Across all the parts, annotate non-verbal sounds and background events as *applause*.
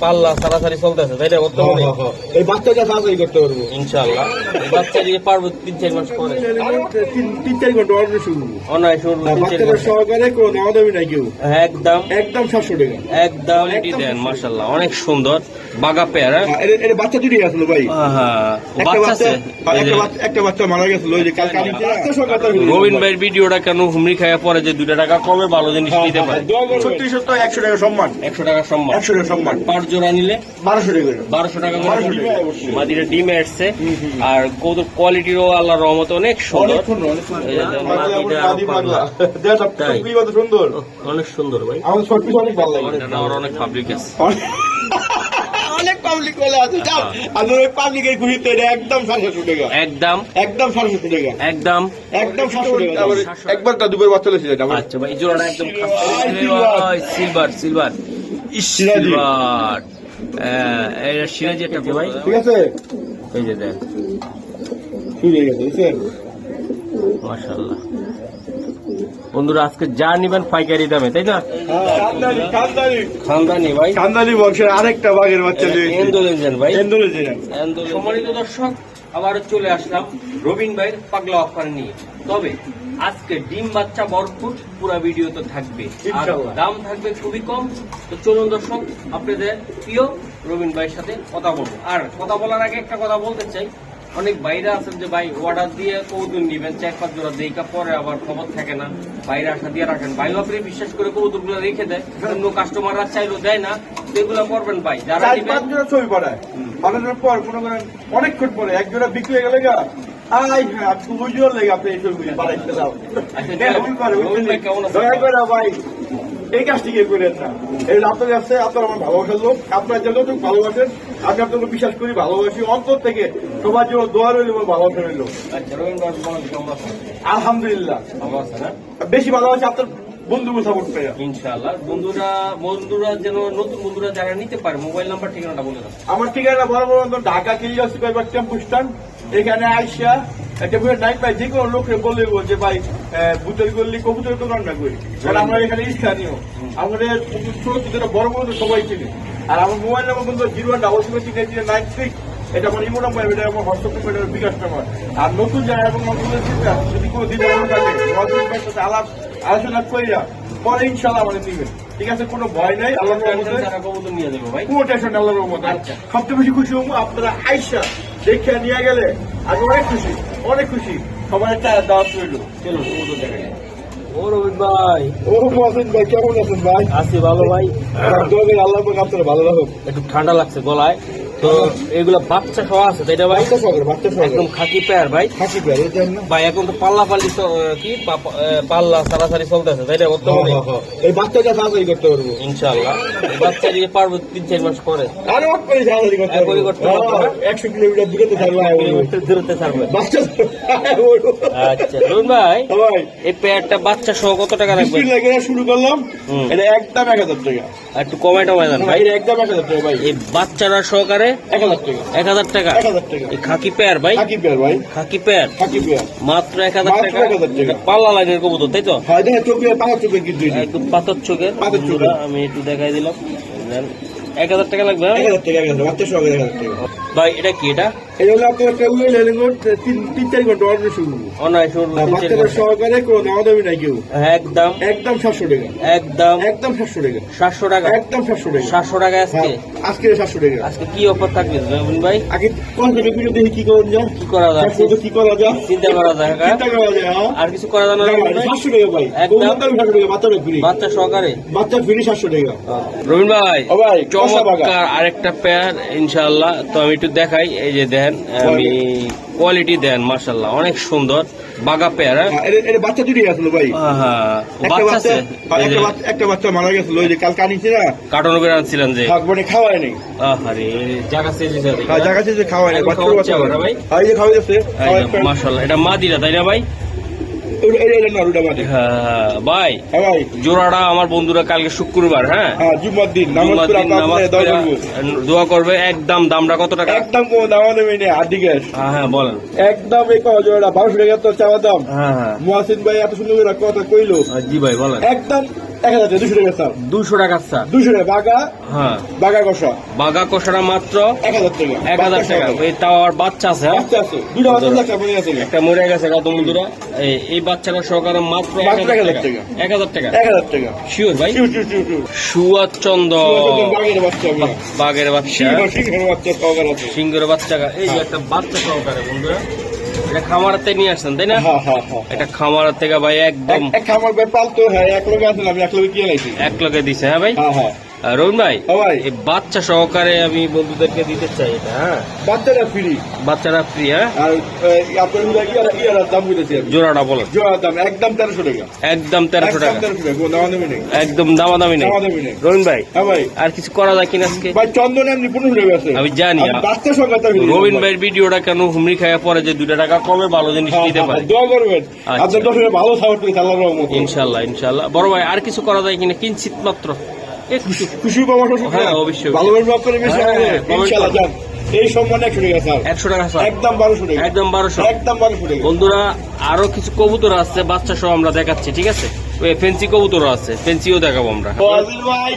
পাল্লা সারাসারি চলতেছে তাই না? বর্তমানে এই বাচ্চাটা তাড়াতাড়ি করতে পারব। ইনশাল্লাহ বাচ্চা পারব তিন চার মাস পরে। তিন- চার ঘণ্টা শুরু অনায় শুরু। সহকারে কোনো দামি নাই কেউ। একদম। একদম সাতশো টাকা। একদম এটি দেন মাশাল্লাহ অনেক সুন্দর। বাগা পেয়ার হ্যাঁ? হ্যাঁ, এটা- বাচ্চা দুটি আসলো ভাই? হ্যাঁ, একটা বাচ্চা বাচ্চা আছে। হ্যাঁ, একটা বাচ্চা- মারা গেছিল ওই যে কালকে রবিন ভাইয়ের ভিডিওটা কেন হুমড়ি খাওয়া পরে যে দুইটা টাকা কমে ভালো জিনিস হ্যাঁ, নিতে পারে। সত্যি সত্য একশো টাকা সম্মান। একশো টাকা সম্মান। একশো টাকা সম্মান। পাঁচ জোড়া নিলে বারোশো টাকা করে। বারোশো টাকা করে 1200 পড়বে। টাকা অবশ্যই। মাদিরা ডিমে আসছে। আর কৌতুক কোয়ালিটিরও আল্লাহর রহমতে অনেক সুন্দর। অনেক সুন্দর, অনেক কত ভাই। আমার অনেক ভালো লাগে। আমার অনেক পাবলিক আছে। অনেক পাবলিক বলে আছে যাও। আর ওই পাবলিকের খুশিতে একদম সাতশো টাকা। একদম। একদম সাতশো টাকা। একদম। একদম সাতশো টাকা। একবার তা দুবার বাচ্চা এটা আচ্ছা ভাই জোড়াটা একদম সিলভার। সিলভার। সিলভার এটা সিরাজি একটা ভাই ঠিক আছে। এই যে দেখ। শুরু হয়ে বন্ধুরা আজকে যা নিবেন পাইকারি দামে তাই না? খানদানি ভাই। বংশের আরেকটা বাঘের বাচ্চা ইন্দোনেশিয়ান ভাই। ইন্দোনেশিয়া সম্মানিত দর্শক আবার চলে আসলাম রবিন ভাইয়ের পাগলা অফার নিয়ে। তবে আজকে ডিম বাচ্চা ভরপুর পুরো ভিডিও তো থাকবে। আর দাম থাকবে খুবই কম। তো চলুন দর্শক আপনাদের প্রিয় রবিন ভাইয়ের সাথে কথা বলব। আর কথা বলার আগে একটা কথা বলতে চাই। অনেক বাইরে আছেন যে ভাই অর্ডার দিয়ে কৌতুক নিবেন চার পাঁচ জোড়া দেইকা পরে আবার খবর থাকে না। বাইরে আসা দিয়ে রাখেন। ভাই আপনি বিশ্বাস করে কৌতুকগুলো রেখে দেয়। অন্য কাস্টমাররা চাইলেও দেয় না। সেগুলো করবেন ভাই। যারা ছবি পাঠায় পাঠানোর পর করেন অনেকক্ষণ পরে এক জোড়া বিক্রি হয়ে গেলে আই হ্যাঁ লেগে আপনি এই দাও আচ্ছা, হ্যাঁ? দয়া করে ভাই এই করেন না? এই আপনার কাছে আপনার আমার ভালোবাসার লোক আপনার যতটুকু ভালোবাসেন আমি আপনাকে বিশ্বাস করি ভালোবাসি অন্তর থেকে সবার জন্য দোয়া রইল এবং ভালোবাসা রইল। আচ্ছা আলহামদুলিল্লাহ? বেশি ভালোবাসি আপনার বন্ধুকে সাপোর্ট পেয়ে ইনশাআল্লাহ। বন্ধুরা বন্ধুরা যেন নতুন বন্ধুরা যারা নিতে পারে মোবাইল নাম্বার ঠিকানাটা বলে দাও। আমার ঠিকানা বরাবর একদম ঢাকা কিলিয়াসি পাইবার টেম্পু স্ট্যান্ড এখানে আইসা একটা বুয়ের নাইট পাই যে কোনো লোককে বলে যে ভাই বুতের করলি কবুতর দোকান না করি। কারণ আমরা এখানে স্থানীয়। আমাদের ছোট ছোট বড় বড় তো সবাই চিনি। আর আমার মোবাইল নাম্বার কিন্তু zero one double seven six eight nine six এটা আমার ইমো নাম্বার এটা আমার হোয়াটসঅ্যাপ নাম্বার এটা বিকাশ নাম্বার আর নতুন যারা এবং নতুন চিন্তা যদি কোনো দিন আলাপ আলোচনা করিয়া পরে ইনশাল্লাহ আমাদের দিবেন। ঠিক আছে কোনো ভয় নাই আল্লাহ রহমতে। নিয়ে যাব ভাই। কোনো টেনশন নেই আল্লাহর রহমতে। আচ্ছা। সবচেয়ে বেশি খুশি হব আপনারা আইসা দেখে নিয়ে গেলে আমি অনেক খুশি অনেক খুশি। সবাই একটা দাওয়াত রইল। চলো ও রবিন ভাই। ও মহাসেন ভাই কেমন আছেন ভাই? আছি ভালো ভাই। আল্লাহ আপনারা ভালো রাখুন একটু ঠান্ডা লাগছে গলায়। তো এগুলো বাচ্চা সহ আছে তাই ভাই? একদম খাকি পেয়ার ভাই। হাসি পেয়ার ভাই এখন তো পাল্লা পাল্লি কি? পাল্লা সারাসারি চলতেছে তাই না? বর্তমানে। হ্যাঁ, হ্যাঁ, হ্যাঁ। এই বাচ্চাটা করতে পারব। ইনশাআল্লাহ। বাচ্চা পারব তিন চার মাস পরে। আরে করে করতে পারব। হ্যাঁ, একশো কিলোমিটার ছাড়বে বাচ্চা আচ্ছা রবিন ভাই এই পেয়ারটা বাচ্চা সহ কত টাকা রাখবেন শুরু করলাম এটা একদম এক হাজার টাকা। একটু কমাই টমাই দেন ভাই। ভাই একদম এক হাজার টাকা ভাই। এই বাচ্চারা সহকারে এক এক হাজার টাকা। এক হাজার টাকা। এই খাকি পেয়ার ভাই? হাকি পেয়ার ভাই। খাকি পেয়ার? হাকি পেয়ার। মাত্র এক হাজার টাকা। 1000 টাকা। এটা পাল্লা লাগে কবুতর তাই তো? হয় চোখে পাহাড় চোখে কিন্তু পাথর চোখের আমি একটু দেখাই দিলাম। এক হাজার টাকা লাগবে হ্যাঁ? এক হাজার টাকা এক হাজার বাচ্চা সহকারে এক হাজার টাকা। ভাই এটা কি এটা? এই হলো আপনার একটা উইল হেলিকপ্টার তিন তিন চার ঘণ্টা শুরু। শুরু সহকারে কোনো দামা দামি নাই কেউ। একদম। একদম সাতশো টাকা। একদম। একদম সাতশো টাকা। সাতশো টাকা? একদম সাতশো টাকা। সাতশো টাকা আজকে হ্যাঁ, আজকে? সাতশো টাকা। আজকে কি অফার থাকবে ভাই? আগে কোন থেকে ভিডিও দেখি কি করা যায়? কি করা যায়? কি করা যায়? চিন্তা করা যায় চিন্তা করা যায় হ্যাঁ? আর কিছু করা যায় না? সাতশো টাকা ভাই। একদম। সাতশো টাকা ফ্রি বাচ্চা সহকারে? বাচ্চা ফ্রি সাতশো টাকা। রবিন ভাই ও ভাই চমৎকার আরেকটা পেয়ার ইনশাআল্লাহ। তো আমি একটু দেখাই এই যে দেন আমি কোয়ালিটি দেন মাশাল্লাহ অনেক সুন্দর বাগা পেয়ার হ্যাঁ? হ্যাঁ, এটা- বাচ্চা দুটি আসলো ভাই। হ্যাঁ, একটা বাচ্চা আছে। হ্যাঁ, একটা বাচ্চা- মারা গেছিল ওই যে কালকে আনিছি না? কার্টন করে আনছিলেন যে। মানে খাওয়ায় নাই। আরে জায়গা চেয়েছে হ্যাঁ জায়গা যে খাওয়ায় নাই বাচ্চা বাচ্চা ভাই? হ্যাঁ এই যে খাওয়াই যাচ্ছে মাশাল্লাহ এটা মাদিরা তাই না ভাই? হ্যাঁ ভাই হ্যাঁ ভাই। জোড়াটা আমার বন্ধুরা কালকে শুক্রবার হ্যাঁ? হ্যাঁ জুম্মার দিন দোয়া করব একদম দামটা কত টাকা? একদম কোনো দামা দেবে নেই আদি হ্যাঁ হ্যাঁ বলেন। একদম এই কথা বারোশো টাকা তো চাওয়া দাম। হ্যাঁ হ্যাঁ। ভাই এত সুন্দর কথা কইলো। জি ভাই বলেন। একদম এক হাজার দুশো টাকা স্যার। দুশো টাকা চা দুশো টাকা বাগা হ্যাঁ। বাগা কষা। বাঘা কষাটা মাত্র এক হাজার টাকা। এক হাজার টাকা। এই তাও আর বাচ্চা আছে হ্যাঁ? বাচ্চা আছে। দুটো বাচ্চা একটা আছে একটা মরে গেছে কত বন্ধুরা। এই- এই বাচ্চাটা সহকারে মাত্র এক হাজার টাকা। এক হাজার টাকা? এক হাজার শিওর ভাই? বাঘের বাচ্চা সিংহ সিংহের বাচ্চা সহকার সিংহের বাচ্চা এই যে একটা বাচ্চা সহকারে বন্ধুরা। এটা খামারের থেকে নিয়ে আসছেন তাই না? হ্যাঁ হ্যাঁ হ্যাঁ এটা খামারের থেকে ভাই একদম এক- এক খামার ভাই পালতো হ্যাঁ এক লোক আছে আমি এক লোকে কি লাইছি। এক লোকে দিছে হ্যাঁ ভাই? হ্যাঁ হ্যাঁ। রোহন ভাই এই বাচ্চা সহকারে আমি বন্ধুদেরকে দিতে চাই এটা হ্যাঁ? বাচ্চাটা ফ্রি বাচ্চারা ফ্রি হ্যাঁ? আর আপনার ইয়ার ইয়ার দাম বুঝেছি জোড়াটা বলেন। জোড়ার দাম একদম তেরোশো টাকা। একদম তেরোশো টাকা। দাম দেবে নেই। রোহন ভাই হ্যাঁ ভাই। আর কিছু করা যায় কিনা আজকে? ভাই চন্দন এমনি পনেরো টাকা আছে। আমি জানি। বাচ্চার রবিন ভাইয়ের ভিডিওটা কেন হুমড়ি খাওয়া পরে যে দুটা টাকা কমে ভালো জিনিস হ্যাঁ, নিতে পারে? দোয়া করবেন। আচ্ছা। আপনার দর্শকের ভালো সাপোর্ট করে আল্লাহর ইনশাল্লাহ ইনশাল্লাহ। বড় ভাই আর কিছু করা যায় কিনা? কিঞ্চিত মাত্র? খুশি হ্যাঁ, অবশ্যই। আপনার বেশি হ্যাঁ, হ্যাঁ, ইনশাআল্লাহ যান। এই সম্মানে একশো টাকা স্যার। একশো টাকা স্যার। একদম বারোশো টাকা। একদম বারোশো। একদম বারোশো টাকা। বন্ধুরা আরও কিছু কবুতর আছে বাচ্চা সহ আমরা দেখাচ্ছি ঠিক আছে? ওই ফেন্সি কবুতর আছে ফেন্সিও দেখাবো আমরা। ভাই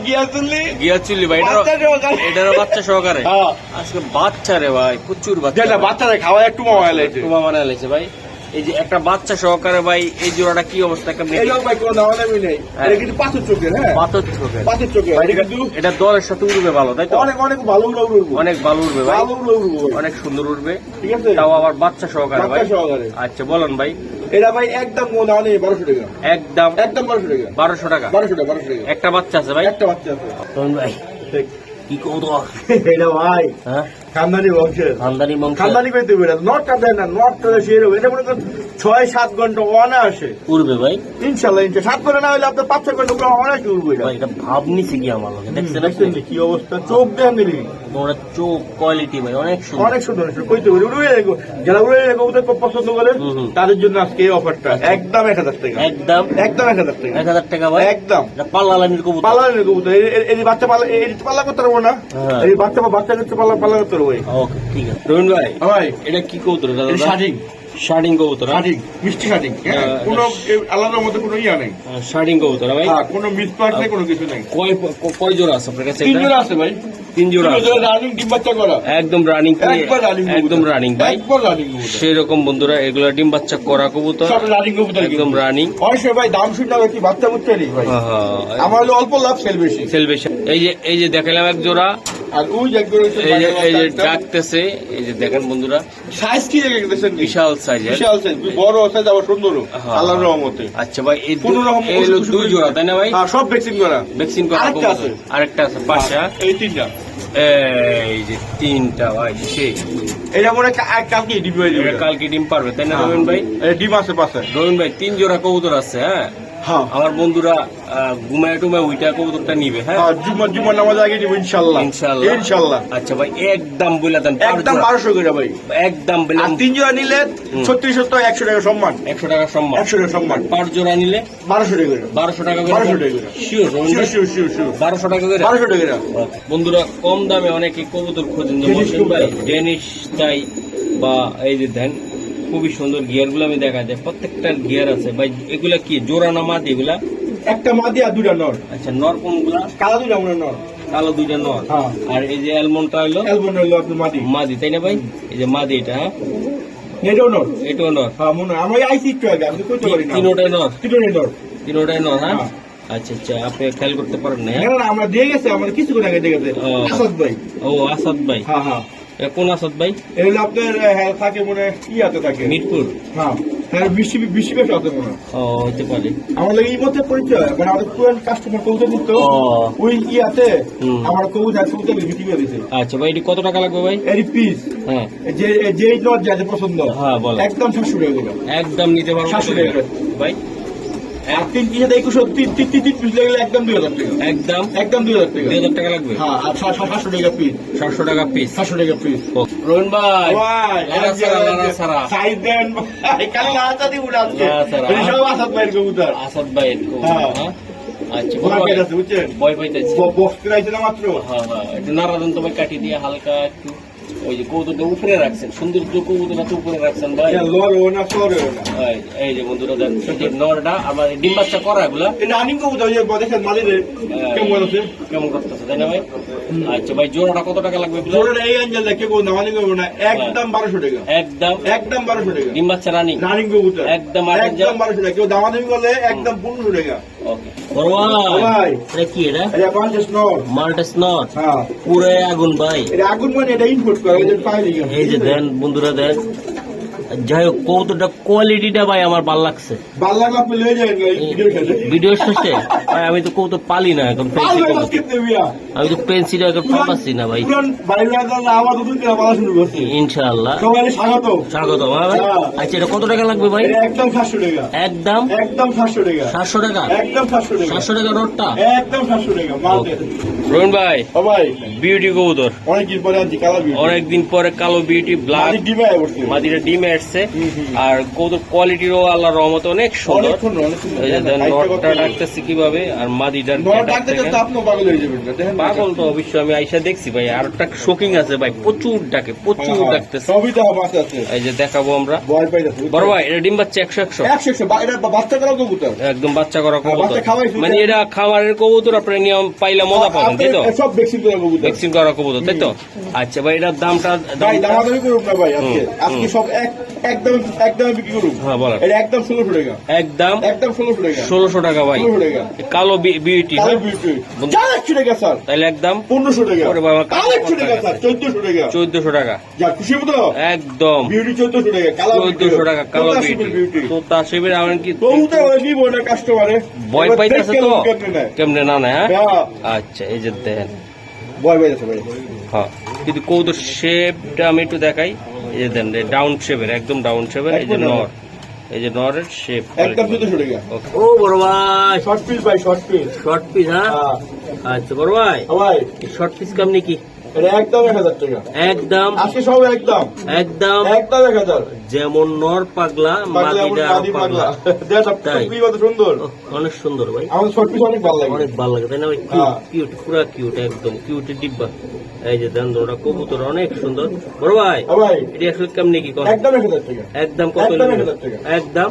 ভাই এটারও বাচ্চা সহকারে। বাচ্চা হ্যাঁ। আজকে বাচ্চা রে ভাই প্রচুর বাচ্চা। যেটা বাচ্চারা খাওয়া একটু মামা আছে তোমা মানে ভাই। এই যে একটা বাচ্চা সহকারে ভাই এই জোড়াটা কি অবস্থা? একটা এই লোক ভাই কোনো দাওয়া দামি নেই। হ্যাঁ। এটা কিন্তু পাথর চোখের হ্যাঁ। পাথর চোখের। পাথর চোখের। ভাই, এটা এটা- কিন্তু এটা দলের সাথে উড়বে ভালো তাই তো? অনেক অনেক ভালো উড়ে উড়বো অনেক ভালো উড়বে ভাই। অনেক সুন্দর উড়বে। ঠিক আছে? তাও আবার বাচ্চা সহকারে ভাই। বাচ্চা সহকারে। আচ্ছা বলেন ভাই। এটা ভাই একদম কোনো দাওয়া নেই বারোশো টাকা। একদম একদম বারোশো টাকা। বারোশো টাকা। বারোশো টাকা বারোশো টাকা। একটা বাচ্চা আছে ভাই? একটা বাচ্চা আছে। ভাই কি কৌতূহল। *laughs* এটা ভাই। হ্যাঁ? খানদানি বংশের খানদানি বংশ খানদানি করতে বেরো নটটা দেয় না নটটা সে ছয় সাত ঘণ্টা অনা আসে। উড়বে ভাই। ইনশাল্লাহ ইনশাল্লাহ। সাত ঘণ্টা না হলে আপনার পাঁচ ছয় ঘণ্টা উঠবো এটা। ভাই এটা ভাব নিছে কি আমার লোকে। দেখছেন দেখছেন কি অবস্থা? চোখ দেন দিলি। তোমরা চোখ কোয়ালিটি ভাই অনেক সুন্দর। অনেক সুন্দর কইতে পারি উড়ে যাব যারা উড়ে যাব ওদের খুব পছন্দ হুম। তাদের জন্য আজকে এই অফারটা একদম এক হাজার টাকা। একদম। একদম এক হাজার টাকা। এক হাজার টাকা ভাই? একদম। এটা পাল্লা লাইনের কবুতর। পাল্লা কবুতর। এই- বাচ্চা পাল্লা এই পাল্লা করতে পারব না। হ্যাঁ। এই বাচ্চা বাচ্চা করতে পাল্লা পাল্লা করতে পারব। ওকে ঠিক আছে। রবীন ভাই ভাই। এটা কি কবুতর এটা শাটিং শার্টিং কবুতর হ্যাঁ? শাটিং মিষ্টি শাটিং হ্যাঁ? হ্যাঁ, কোনো আলাদার মধ্যে কোনো ইয়া নেই। শার্টিং কবুতর ভাই? হ্যাঁ কোনো নেই কোনো কিছু নেই। কয় কয় জোড়া আছে আপনার কাছে তিন জোড়া আছে ভাই। তিন জোড়া আছে। রানিং ডিম বাচ্চা করা। একদম রানিং একবার রানিং একদম রানিং ভাই। একবার রানিং কবুতর। সেরকম বন্ধুরা এগুলা ডিম বাচ্চা করা কবুতর। সব রানিং কবুতর একদম রানিং ভাই দাম কি বাচ্চা বুচ্চা নেই ভাই? আমার অল্প লাভ সেল বেশি। সেল বেশি। এই যে এই যে দেখালাম এক জোড়া আর ওই যে এই যে ডাকতেছে এই যে দেখেন বন্ধুরা। সাইজ কি দেখেন বিশাল সাইজের বিশাল সাইজ বড় সাইজ আবার সুন্দরও হ্যাঁ। আল্লাহর রহমতে। আচ্ছা ভাই এই কোনো রকম এই দুই জোড়া তাই না ভাই? হ্যাঁ সব ভ্যাকসিন করা। ভ্যাকসিন করা আরেকটা আছে। আরেকটা আছে পাঁচটা। এই তিনটা। এই যে তিনটা ভাই সেই এটা মনে হয় কালকে ডিম হয়ে কালকে ডিম পারবে তাই না হ্যাঁ। রবীন ভাই ডিম আছে পাশে। রবীন ভাই তিন জোড়া কবুতর আছে হ্যাঁ হ্যাঁ? আমার বন্ধুরা ঘুমায় টুমায় ওইটা কবুতরটা নিবে হ্যাঁ? হ্যাঁ জুম্মা নামাজ আগে দিব ইনশাল্লাহ। ইনশাল্লাহ। ইনশাল্লাহ। আচ্ছা ভাই একদম বলে দেন একদম। বারোশো করে ভাই। একদম বলে আর তিন জোড়া নিলে। ছত্রিশ সত্তর একশো টাকা সম্মান। একশো টাকা সম্মান। একশো টাকা সম্মান। পাঁচ জোড়া নিলে বারোশো টাকা করে। বারোশো টাকা 1200 টাকা করে। শিওর শিউ শিউ শিউ বারোশো টাকা করে। বারোশো টাকা করে। বন্ধুরা কম দামে অনেকে কবুতর খোঁজেন ডেনিশ চাই বা এই যে দেন খুবই সুন্দর গিয়ারগুলো আমি দেখা যায়। প্রত্যেকটার গিয়ার আছে। ভাই এগুলা কি জোড়া না মাদি এগুলা? একটা মাদি আর দুটা নর। আচ্ছা নর কোনগুলা? কালা আমরা নর। কালো দুইটা নর। হ্যাঁ। আর এই যে অ্যালমন্ডটা হলো? অ্যালবন হলো আপনার মাদি। মাদি তাই না ভাই? এই যে মাদি এটা হ্যাঁ? এটাও নর। এটাও নর। হ্যাঁ মনে হয়। আমরা আইসি একটু আগে আমি কইতে পারি না। তিনোটাই নর? তিনটাই নর। তিনোটাই নর হ্যাঁ? হ্যাঁ। আচ্ছা আচ্ছা আপনি খেয়াল করতে পারেন না আমরা দিয়ে গেছে আমরা কিছু করে আগে দিয়ে গেছে। ও। আসাদ ভাই। ও আসাদ ভাই। হ্যাঁ হ্যাঁ। কোন ভাই? আপনার হ্যাঁ, থাকে মনে ইয়াতে থাকে। মিরপুর? হ্যাঁ হ্যাঁ বেশি বেশি বেশি আছে মনে ও হতে পারে। আমার লাগে এই মধ্যে পরিচয় মানে আমাদের পুরান কাস্টমার কবুতর নিত ওই ইয়াতে। আমার কবুতর কবুতর বিক্রি করে দিছে। আচ্ছা ভাই এটি কত টাকা লাগবে ভাই? এর পিস হ্যাঁ। যে যে নট যাতে পছন্দ। হ্যাঁ, বলো। একদম সাতশো টাকা একদম নিতে পারব। কত। টাকা? ভাই আর তিন পিস একুশ পিস লাগলে একদম দুই হাজার টাকা। একদম? একদম দুই হাজার টাকা। দুই হাজার টাকা লাগবে? হ্যাঁ আর সাতশো টাকা পিস সাতশো টাকা পিস সাতশো টাকা পিস রোহন ভাই সাইজ দেন সব আসাদ ভাইয়ের কবুতর। আসাদ এরকম, হ্যাঁ। হ্যাঁ? আচ্ছা পাইতেছি। বক্স না মাত্র। হ্যাঁ হ্যাঁ একটু নাড়া দেন তো কাটি দিয়ে হালকা একটু। ওই যে কবুতরটা উপরে রাখছেন সৌন্দর্য কবুতরটা উপরে রাখছেন ভাই। লড়ও না সরেও না। এই- যে বন্ধুরা দেন এই যে নরটা আমার ডিম বাচ্চা করা এগুলা? রানিং কবুতর যে দেখেন মালিদের কেমন আছে? কেমন করতেছে তাই না ভাই? আচ্ছা ভাই জোড়াটা কত টাকা লাগবে? জোরের এই অঞ্চল দেখে কোন রানিং কবুতর না একদম বারোশো টাকা। একদম একদম বারোশো টাকা। ডিম বাচ্চা রানিং। রানিং কবুতর। একদম একদম বারোশো টাকা। কেউ দামাদামি করলে একদম পনেরোশো টাকা। ওকে। ভাই। এটা কি এটা এটা পঞ্চাশ নর মাল্টাস নট হ্যাঁ পুরো আগুন ভাই এটা আগুন মানে এটা ইনপুট করে যে পাইলে এই যে দেন বন্ধুরা দেন যাই হোক কৌতুকটা কোয়ালিটিটা ভাই আমার ভালো লাগছে। ভালো লাগলে আপনি লয়ে যাবেন ভিডিও শেষে? ভাই আমি তো কৌতুক পালি না এখন পেন্সিল আমি তো পেন্সিল এখন পাচ্ছি না ভাই। ইনশাআল্লাহ। স্বাগত। স্বাগত। আচ্ছা এটা কত টাকা লাগবে ভাই? একদম সাতশো টাকা। একদম? একদম সাতশো টাকা। সাতশো টাকা? একদম সাতশো টাকা। সাতশো টাকা নোটটা? একদম সাতশো টাকা মাল রোহন ভাই ও ভাই। বিউটি কবুতর। অনেকদিন পরে কালার বিউটি অনেকদিন পরে কালো বিউটি ব্ল্যাক মালিক ডিমে মাদিরা ডিমে হুম। আর কৌতুক কোয়ালিটিরও আল্লাহ রহমত অনেক সুন্দর। অনেক সুন্দর অনেক সুন্দর। এই যে দেন হাইটটা কত? নটটা ডাকতেছে কীভাবে? আর আপনিও পাগল হয়ে তো অবশ্যই আমি আইসা দেখছি ভাই আর একটা শোকিং আছে ভাই প্রচুর ডাকে প্রচুর হ্যাঁ, হ্যাঁ। ডাকতেছে। এই যে দেখাবো আমরা। বড় ভাই এটা ডিম বাচ্চা একশো একশো। একদম বাচ্চা করা হ্যাঁ, কবুতর। মানে এটা খামারের কবুতর আপনি নিয়ম পাইলে মজা পাবেন তাই তো? ভ্যাকসিন করা কবুতর। তাই তো? আচ্ছা ভাই এটার দামটা দামটা দামাদামি করুন না ভাই আজকে। আজকে সব এক একদম একদম বিক্রি করুন হ্যাঁ, বলেন। এটা একদম ষোলোশো টাকা একদম একদম ষোলোশো টাকা ষোলোশো টাকা ভাই। ষোলোশো টাকা কালো বিউটি কালো হ্যাঁ? বিউটি বন্ধু- একশো টাকা স্যার। তাহলে একদম পনেরোশো টাকা। ওরে বাবা, কালো একশো টাকা স্যার। চোদ্দশো টাকা। চোদ্দশো টাকা। যা খুশি মতো? একদম। বিউটি চোদ্দশো টাকা। কালো চোদ্দশো টাকা কালো বিউটি তো তার আমার কি কবুতর নিব না কাস্টমারে ভয় পাইতেছে তো? কেমনে না না হ্যাঁ? হ্যাঁ, আচ্ছা এই যে দেন। ভয় পাইতেছে ভাই হ্যাঁ। কিন্তু শেপটা আমি একটু দেখাই। এই যে দেন ডাউন শেপের একদম ডাউন শেপের এই যে নর। এই যে নরের শেপ একদম চোদ্দশো টাকা ও বড় ভাই। শর্ট পিস ভাই শর্ট পিস শর্ট পিস হ্যাঁ? আচ্ছা বড় ভাই। ভাই শর্ট পিস কেমনি কি একদম এক হাজার টাকা। একদম। আজকে সব একদম। একদম। একদম এক হাজার। যেমন নর পাগলা পাগলা এমন মাদিটা মাদি পাগলা। পাগলা। দেখ সব তাই। কি কত সুন্দর। অনেক সুন্দর ভাই। আমার শর্ট পিস অনেক ভালো লাগে। অনেক ভালো লাগে তাই না ভাই? হ্যাঁ। কিউট পুরা কিউট একদম। কিউটের ডিব্বা। এই যে দেন কবুতর অনেক সুন্দর। বড় ভাই এটি আসলে কেমনি কি একদম এক হাজার টাকা। একদম কত একদম এক হাজার টাকা। একদম?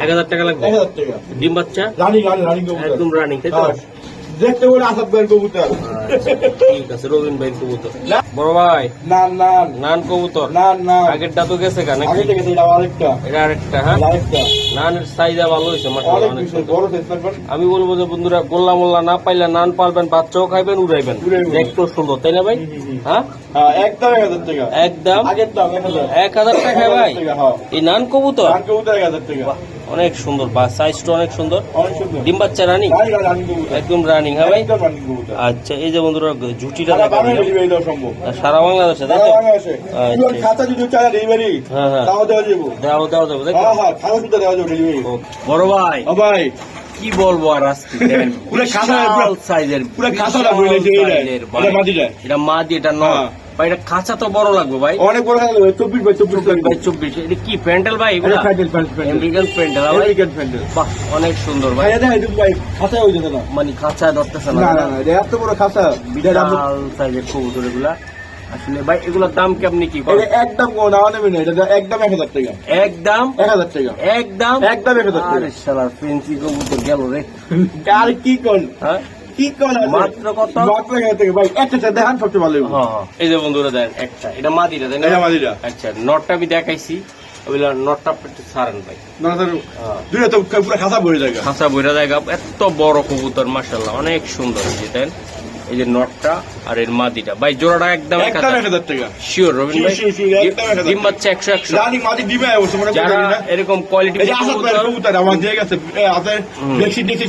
এক হাজার লাগবে? এক হাজার টাকা। ডিম বাচ্চা? রানি রানি রানি একদম রানিং তাই তো? হ্যাঁ। দেখতে বলে আসাদ ভাইয়ের কবুতর। আচ্ছা, ঠিক আছে রবিন ভাই কবুতর। না। বড় ভাই না না নান কবুতর। নান না আগেরটা তো গেছে কেন আগেরটা গেছে এটা আরেকটা। এটা আরেকটা হ্যাঁ? আরেকটা। নানের সাইজা ভালো হয়েছে পারবেন আমি বলব যে বন্ধুরা গোল্লা মোল্লা না পাইলে নান পালবেন বাচ্চাও খাইবেন উড়াইবেন। দেখতেও সুন্দর তাই না ভাই। হ্যাঁ? হ্যাঁ একদম এক হাজার টাকা। একদম? এক হাজার। টাকা ভাই? হ্যাঁ। এই নান কবুতর? অনেক সুন্দর বা সাইজটা অনেক সুন্দর। ডিম বাচ্চা রানিং একদম রানিং হ্যাঁ ভাই? আচ্ছা এই যে বন্ধুরা ঝুটিটা সারা বাংলাদেশে সারা বাংলাদেশে তাই তো? আচ্ছা। ইভেন খাতা যদি চায় ডেলিভারি হ্যাঁ হ্যাঁ। দেওয়া যাব। দেওয়া যাবে? হ্যাঁ হ্যাঁ দেওয়া যাবে। ডেলিভারি বড় ভাই ও ভাই। কি বলব আর আজকে? *laughs* পুরো খাতা- বিশাল সাইজের পুরো খাতাটা বিশাল বলে যে এইটা, সাইজের ভাই। এটা মাদিটা। এটা মাদি এটা নয়। ভাই এটা খাঁচা তো বড় লাগবে ভাই। অনেক বড় লাগবে চব্বিশ বাই চব্বিশ লাগবে। চব্বিশ। এটা কি প্যান্ডেল ভাই pendant pendant American pendant American pendant. বাহ অনেক সুন্দর ভাই। ভাই হয়ে যেত না। মানে খাঁচা ধরতেছে না না না না এত বড় দাম বিশাল সাইজের কবুতর এগুলা। আসলে ভাই এগুলোর দাম কি আপনি কি করেন? একদম কোনো দাম নেবে না এটা একদম এক হাজার টাকা। একদম? এক হাজার টাকা। একদম? একদম এক হাজার টাকা। আরে শালার ফেন্সি কবুতর গেল রে। *laughs* আর কি কর হ্যাঁ? কি কর আছে? মাত্র কত? মাত্র টাকা। ভাই একটা দেখান সবচেয়ে ভালো হ্যাঁ, হ্যাঁ। এই যে বন্ধুরা দেন একটা। এটা মাদিটা তাই না? এটা মাদিটা। আচ্ছা নটটা আমি দেখাইছি। নটটা ভাই। হ্যাঁ। দুইটা তো পুরো খাতা ভরে জায়গা খাসা বইরা জায়গা এত বড় কবুতর মাশাল্লাহ অনেক সুন্দর দেন। এই যে নটটা আর এর মাদিটা। ভাই জোড়াটা একদম এক হাজার টাকা শিওর রবিন ভাই। ডিম বাচ্চা একশো একশো। মাদি মনে যারা এরকম কোয়ালিটি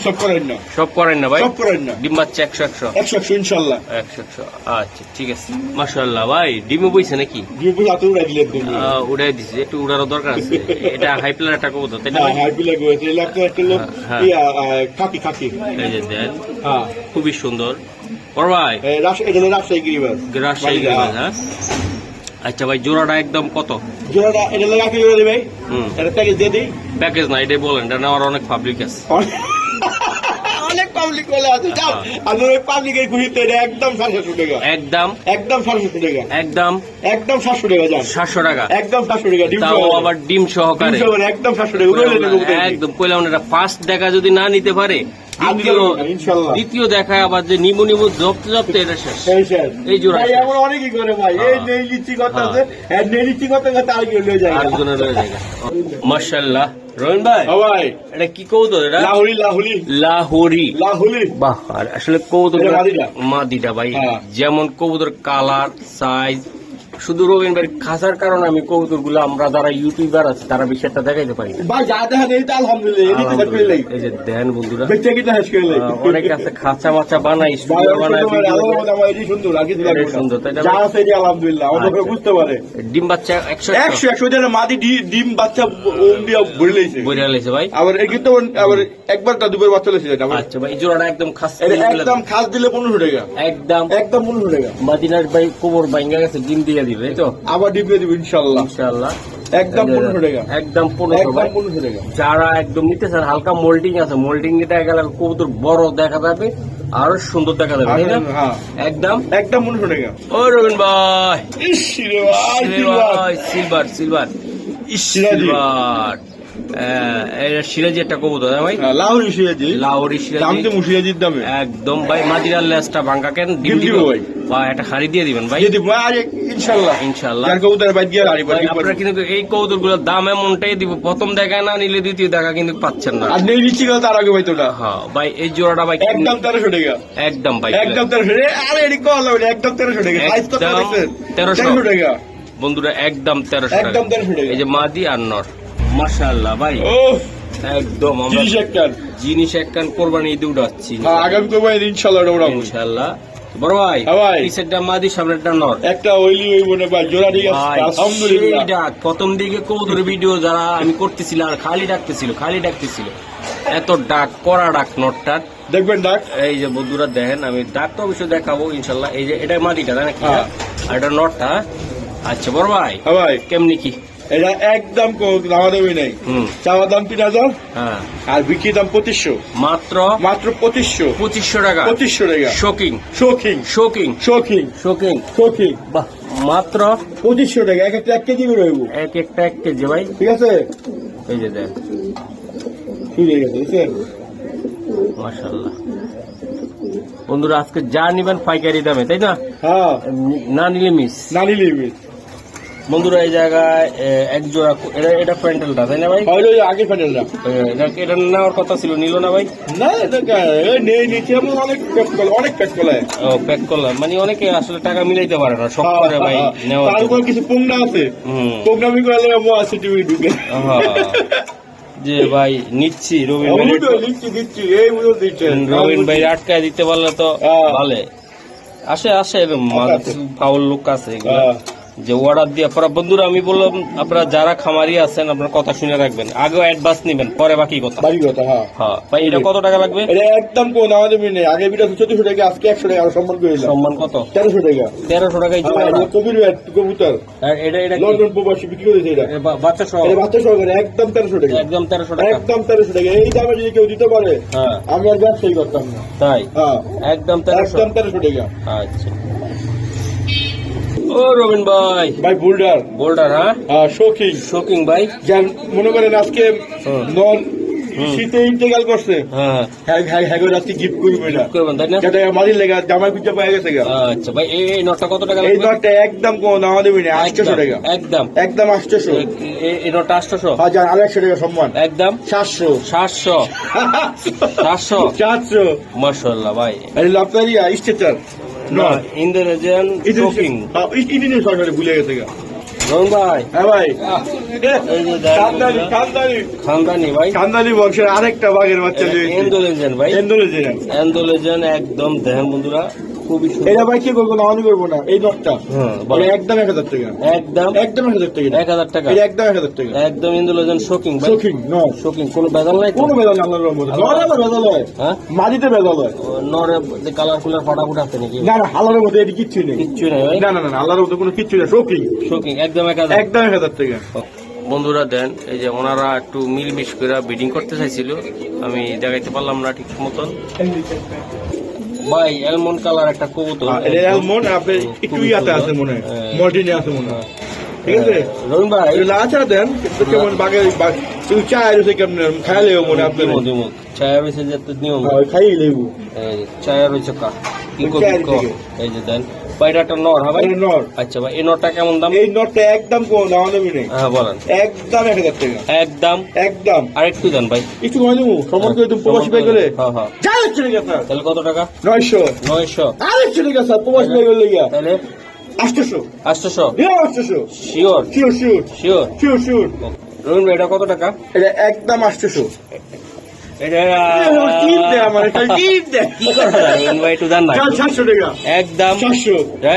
সব করেন না। সব করেন না ভাই? সব করেন না। ডিম বাচ্চা একশো একশো। একশো একশো ইনশাল্লাহ। একশো একশো আচ্ছা ঠিক আছে। মাশাল্লাহ ভাই ডিমে বইছে নাকি? হাতে উড়াই উড়াই দিছে একটু উড়ারও দরকার আছে। এটা *laughs* হাই প্লার একটা কবুতর তাই না হ্যাঁ? হাই এই একটা লোক হ্যাঁ। খাকি খাকি। এই যে দেন হ্যাঁ। খুবই সুন্দর। ভাই এটা রাজশাহী গিরিবাস রাজশাহী গিরিবাজ, হ্যাঁ আচ্ছা ভাই জোড়াটা একদম কত জোড়াটা এটা হলো রাখি জোড়া এটা প্যাকেজ দিয়ে দিই প্যাকেজ না এটাই বলেন এটা নেওয়ার অনেক পাবলিক আছে অনেক পাবলিক বলে আছে যাও ওই পাবলিকের খুশিতে এটা একদম সাতশো টাকা একদম একদম সাতশো টাকা একদম একদম সাতশো টাকা যান সাতশো টাকা একদম সাতশো টাকা ডিম তাও সহকারে। আবার ডিম ডিম সহকারে সহকারে একদম সাতশো টাকা একদম কইলাম ফার্স্ট দেখা যদি না নিতে পারে দ্বিতীয় ইনশাল্লাহ। দ্বিতীয় দেখা আবার যে নিবো নিবো জপতে জপতে এটা শেষ। এই। জোড়া ভাই অনেকই করে ভাই। এই হ্যাঁ। নেই লিচি করতে হ্যাঁ। আছে নেই লিচি আর লয়ে যায়। যায় রহিম ভাই হ্যাঁ ভাই। এটা কি কৌতো এটা? লাহুলি লাহুলি লাহোরি। লাহুলি বাহ আসলে মাদিটা? ভাই। যেমন কবুতর কালার সাইজ শুধু রবিন ভাই খাসার কারণে আমি কবুতরগুলো আমরা যারা ইউটিউবার আছে তারা বিষয়টা দেখাইতে পারি ভাই যা তা আলহামদুলিল্লাহ এই যে দেন বন্ধুরা। অনেকে আছে খাঁচা মাচা বানাই ভাই স্টুডিও বানায় সুন্দর, video আল্লাহর বানায়। মতো আমার এটি সুন্দর আর কিছু লাগবে এটাই সুন্দর, তাই না না। যা আছে আলহামদুলিল্লাহ আমাদের। বুঝতে পারে। ডিম বাচ্চা একশো একশো। একশো মাদি ডিম বাচ্চা ওম দিয়া ভরে লাইছে। বইরা লেছে ভাই। আবার এই কিন্তু আবার একবার তা দুবার বাচ্চা আচ্ছা ভাই এই জোড়াটা একদম খাস একদম খাস দিলে পনেরো টাকা। একদম। একদম পনেরো টাকা। মাদিনার ভাই কোমর বাইঙ্গা গেছে ডিম দিয়ে দিবে তো? আবার ডিপে দিবে ইনশাল্লাহ ইনশাল্লাহ একদম পনেরো টাকা। একদম পনেরো ভাই। পনেরো টাকা। যারা একদম নিতে চান হালকা মোল্ডিং আছে মোল্ডিং নিতে গেলে কবুতর বড় দেখা যাবে আরও সুন্দর দেখা যাবে তাই না? হ্যাঁ। একদম? একদম পনেরো টাকা। ও রবিন ভাই। সিলভার। সিলভার। সিলভার। এটা সিরাজি একটা কবুতর ভাই? লাহোরি সিরাজি লাহোরি দাম তো মুশিয়াজির দামে? একদম ভাই মাদিরার লেসটা বাঙ্কা কেন? ডিম ডিম দিব। দিব ভাই। একটা হাড়ি দিয়ে দিবেন ভাই। দিয়ে দিব আরে ইনশাল্লাহ। ইনশাআল্লাহ যার কবুতর বাইক দিয়ে হারি ভাই, আপনারা কিন্তু এই কৌতুক দাম এমনটাই দিব। প্রথম দেখা না নিলে দ্বিতীয় দেখা কিন্তু পাচ্ছেন না। আর নেই নিচ্ছি তার আগে ভাই তোটা। হ্যাঁ ভাই এই জোড়াটা ভাই একদম টাকা। একদম ভাই। একদম আরে কল একদম তেরোশো টাকা। সাইজ কত দেখছেন? 1300 টাকা। বন্ধুরা একদম তেরোশো একদম টাকা। 1300 টাকা। এই যে মাদি আর নর। মাশাআল্লাহ ভাই। একদম আমরা জিনিস একটা জিনিস একখান কোরবানি ঈদে উঠাচ্ছি। হ্যাঁ, আগামী তো ভাই ইনশাল্লাহ ইনশাআল্লাহ। বড় ভাই হ্যাঁ। পিছেরটা মাদি সামনেরটা নর। একটা ওইলি ওই মনে ভাই জোড়া ঠিক আছে আলহামদুলিল্লাহ। ডাক প্রথম দিকে কৌতুর ভিডিও যারা আমি করতেছিলাম আর খালি ডাকতেছিল খালি ডাকতেছিল। এত ডাক করা ডাক নটটার দেখবেন ডাক। এই যে বন্ধুরা দেখেন আমি ডাক তো অবশ্যই দেখাবো ইনশাল্লাহ এই যে এটা মাটিটা তাই নাকি হ্যাঁ। আর এটা নটটা আচ্ছা বড় ভাই হ্যাঁ ভাই। কেমনি কি? এটা একদম দামা দামি নেই। চাওয়া দাম তিন হাজার হ্যাঁ। আর বিক্রি দাম পঁচিশশো। মাত্র? মাত্র পঁচিশশো। পঁচিশশো টাকা। পঁচিশশো টাকা। শোকিং শৌখিন। শোকিং শৌখিন। শোকিং শৌখিন। বাহ। মাত্র? পঁচিশশো টাকা। এক একটা এক কেজি করে হইব। এক একটা এক কেজি ভাই। ঠিক আছে? এই যে দেখ। ঠিক বুঝছেন? মাশাল্লাহ বন্ধুরা আজকে যা নিবেন পাইকারি দামে তাই না? হ্যাঁ। না নিলে মিস। না নিলে মিস। বন্ধুরা এই জায়গায় এক জোড়া এটা এটা প্যান্ডেলটা তাই না ভাই? ওই আগে প্যানেলটা এ, এটা এটা নেওয়ার কথা ছিল নিল না ভাই? না নেই নিচে অনেক প্যাক অনেক প্যাক ও প্যাক করলাম মানে অনেকে আসলে টাকা মিলাইতে পারে না সব করে ভাই নেওয়া তার উপর কিছু পোংনা আছে। পোংনামি করলে আছে টিভি ঢুকে। হ্যাঁ। যে ভাই নিচ্ছি রবিন ভাই। রবিন ভাই আটকায় দিতে পারলে তো হ্যাঁ। ভালো। আসে আসে। ফাউল লোক আছে এগুলো। হ্যাঁ। যে অর্ডার দিয়ে আপনারা বন্ধুরা আমি বললাম আপনারা যারা খামারি আছেন আপনার কথা শুনে রাখবেন। আগে অ্যাডভান্স নেবেন পরে বাকি কথা। বাড়ি কথা হ্যাঁ। হ্যাঁ ভাই এটা কত টাকা লাগবে? এটা একদম কোন আমাদের নেই আগে বিটা চোদ্দশো টাকা আজকে একশো টাকা আরও সম্মান করে দিলাম। সম্মান কত? তেরোশো টাকা। তেরোশো টাকায় হ্যাঁ, জোড়া। এটা কবির ব্যাট, কবুতর। আর এটা এটা কি? লন্ডন প্রবাসী বিক্রি করেছে এটা। বাচ্চা সহ। এটা বাচ্চা সহকারে একদম তেরোশো টাকা। একদম তেরোশো টাকা। একদম তেরোশো টাকা। এই দামে যদি কেউ দিতে পারে হ্যাঁ। আমি আর ব্যবসায়ী করতাম না। তাই? হ্যাঁ। একদম একদম তেরোশো টাকা। আচ্ছা। ও রবিন ভাই। ভাই বুলডার বোল্ডার হ্যাঁ? হ্যাঁ শৌখিন শোকিং ভাই। যার মনে করেন আজকে নন। শীতে ইন্তেকাল করছে। হ্যাঁ হ্যাঁ। হ্যাঁ হ্যাঁ করে আজকে গিফট করবে না করবেন তাই না? যেটা মারির লেগা জামাই খুঁজে পাওয়া গেছে আচ্ছা ভাই এই নোটটা কত টাকা এই দরটা একদম কোন আমাদের না আটশোশো টাকা। একদম। একদম আটশোশো। এই- নোটটা আটশোশো? হাজার আড়াইশো টাকা সম্মান। একদম। সাতশো। সাতশো। *laughs* সাতশো। চারশো মার্শাল্লাহ ভাই। আরে লাভদারিয়া স্টেচার ইন্ডিয়ান সরকারে ভুলে গেছে গা। ভাই। হ্যাঁ ভাই। খানদানি ভাই। খানদানি বংশের আরেকটা বাঘের বাচ্চা ইন্দোনেশিয়ান ভাই। এন্ডোনেশিয়ান এন্ডোলেজেন একদম দেহ বন্ধুরা। এটা ভাই কি করব? না আমি করব না। এই নটটা। হ্যাঁ একদম এক হাজার টাকা। একদম একদম এক হাজার টাকা। এক হাজার টাকা। এটা একদম এক হাজার টাকা। একদম ইন্দ্রলেজন শোকিং শৌখিন ন শোকিং কোনো বেজাল নাই? কোনো বেদল নেই আল্লাহর রহমতে। নরে আবার বেদল হয়। হ্যাঁ? মাটিতে বেদল হয়। নরে কালারফুলের ফাটাফুট আছে নাকি? না না আল্লাহর মধ্যে এটি কিচ্ছু নেই। কিচ্ছু নাই না না না আল্লাহর মধ্যে কোনো কিচ্ছু নেই। শৌখিন। শোকিং একদম এক হাজার। একদম এক হাজার টাকা। বন্ধুরা দেন এই যে ওনারা একটু মিলমিশ করে বিডিং করতে চাইছিল। আমি দেখাইতে পারলাম না ঠিক মতন। ভাই এলমন কালার একটা কবুতর। হ্যাঁ, এটা অ্যালমন্ড আপনার একটু ইয়াতে আছে মনে হয় হ্যাঁ। মল্টিনে আছে মনে হয়। ঠিক আছে? রবীন ভাই। আচার দেন কেমন বাগে তুমি চায় রয়েছে কেমন খাইলেও মনে আপনার দিমু, দিমু। ছায়া রয়েছে যে নিয়ম হ্যাঁ, খাই লেবু। রয়েছে কা। চায়ের এই যে দেন। একটা নর ভাই এটা নর। আচ্ছা ভাই এই নরটা কেমন দাম? এই নটটা একদম দাম নেই। হ্যাঁ বলেন। একদম টাকা। একদম? একদম। আর একটু দেন ভাই। একটু কমে দেবো? সমন করে তুমি প্রবাসী পাই গেলে? হ্যাঁ হ্যাঁ। হচ্ছে নাকি তাহলে কত টাকা? নয়শো। নয়শো। আর হচ্ছে নাকি স্যার প্রবাসী পাই গেলে তাহলে? আটশোশো। হ্যাঁ আটশোশো। Sure sure sure sure sure sure Robin ভাই এটা কত টাকা? এটা একদম আটশোশো। একদম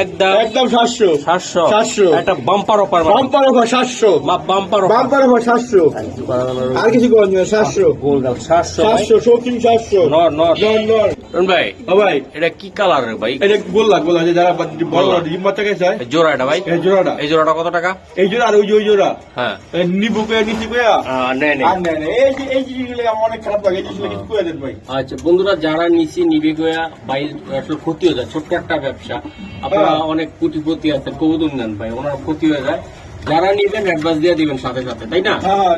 একদম একদম সাতশো সাতশো সাতশো। একটা বাম্পার অফার বাম্পার ওভার সাতশো। বাম্পার অফার বাম্পার ওভার সাতশো আর কিছু করেন সাতশো। সাতশো ভাই সাতশো সাতশো নর। নর নর। ভাই ও ভাই। এটা কি কালার ভাই? এটা বললাম বললাম যে যারা বড় বড় ডিম বাচ্চা খাইছে এই ভাই? এই জোড়াটা। এই জোড়াটা কত টাকা? এই জোড়া আর ওই যে ওই জোড়া। হ্যাঁ। নিবু করে নিচি করে নেই নেই আর নেই নেই এই যে এই জিনিসগুলো আমার অনেক খারাপ লাগে এই জিনিসগুলো কিছু করে দেন ভাই। আচ্ছা বন্ধুরা যারা নিচে নিবে গোয়া বাইর আসলে ক্ষতি হয়ে যায়। ছোট্ট একটা ব্যবসা। আপনারা হ্যাঁ। অনেক কোটিপতি আছেন কবুতর নেন ভাই ওনার ক্ষতি হয়ে যায়। যারা নিবেন অ্যাডভান্স দিয়ে দিবেন সাথে সাথে তাই না? হ্যাঁ হ্যাঁ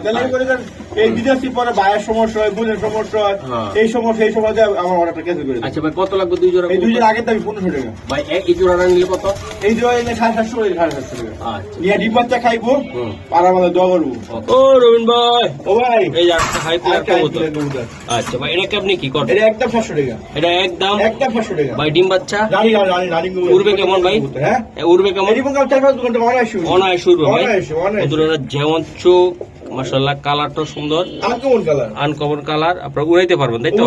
এই বিদেশি পরে ভাইয়ের সমস্যা হয় বোনের সমস্যা হয় হ্যাঁ। এই সমস্যা এই সমস্যা আমার অর্ডারটা ক্যান্সেল করে আচ্ছা ভাই কত লাগবে দুই জোড়া এই দুই? দিন আগের দামি পনেরোশো টাকা। ভাই এই জোড়াটা নিলে কত? এই জোড়া সাড়ে সাতশো সাড়ে সাতশো টাকা। আচ্ছা। নিয়ে ডিম বাচ্চা খাইবো আর আমাদের দোয়া করব। ও রবীন ভাই। ও ভাই। এই একটা হাই প্লেয়ার আরেকটা কবুতর। আচ্ছা ভাই এটাকে আপনি কি করেন এটা একদম সাতশো টাকা। এটা একদম? একদম সাতশো টাকা। ভাই ডিম বাচ্চা। উড়বে কেমন ভাই? হ্যাঁ? উড়বে কেমন? অনায়াসে উড়বে। বন্ধুরা যেমন চোখ মাসাল্লাহ কালারটা সুন্দর। কালার। আনকমন কালার আপনারা উড়াইতে পারবেন তাই তো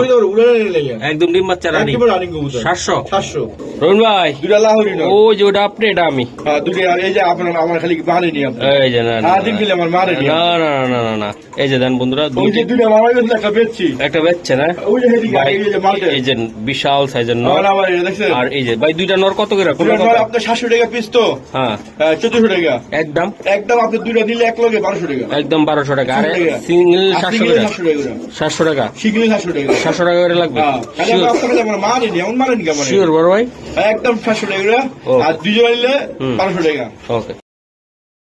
একদম ডিম বাচ্চা রানি। সাতশো। সাতশো। রবীন ভাই দুটা লাহোরি না ও যে ওটা আপনি এটা আমি। হ্যাঁ দুটো আর এই যে আপনার আমার খালি মারে নি আপনি। এই যে না না, হ্যাঁ, দিন খেলে আমার মারে নি না না না না না না। এই যে দেন বন্ধুরা ওই যে দুটো মারা গেছিল একটা বেচছি। একটা বেচছে না? ওই যে হেদিকে এই যে মালটা। এই যে বিশাল সাইজের নর। আমার আমার এটা দেখছেন? আর এই যে ভাই দুইটা নর কত করে? দুটো নর আপনার সাতশো টাকা পিস তো। হ্যাঁ। চোদ্দশো টাকা। একদম। একদম আপনি দুটো নিলে এক লগে বারোশো টাকা। একদম বারোশো টাকা আরে সিঙ্গেল সাতশো টাকা। সাতশো টাকা। সাতশো টাকা? করে। লাগবে? শিওর বড় ভাই? একদম সাতশো টাকা আর দুজন নিলে বারোশো টাকা। ওকে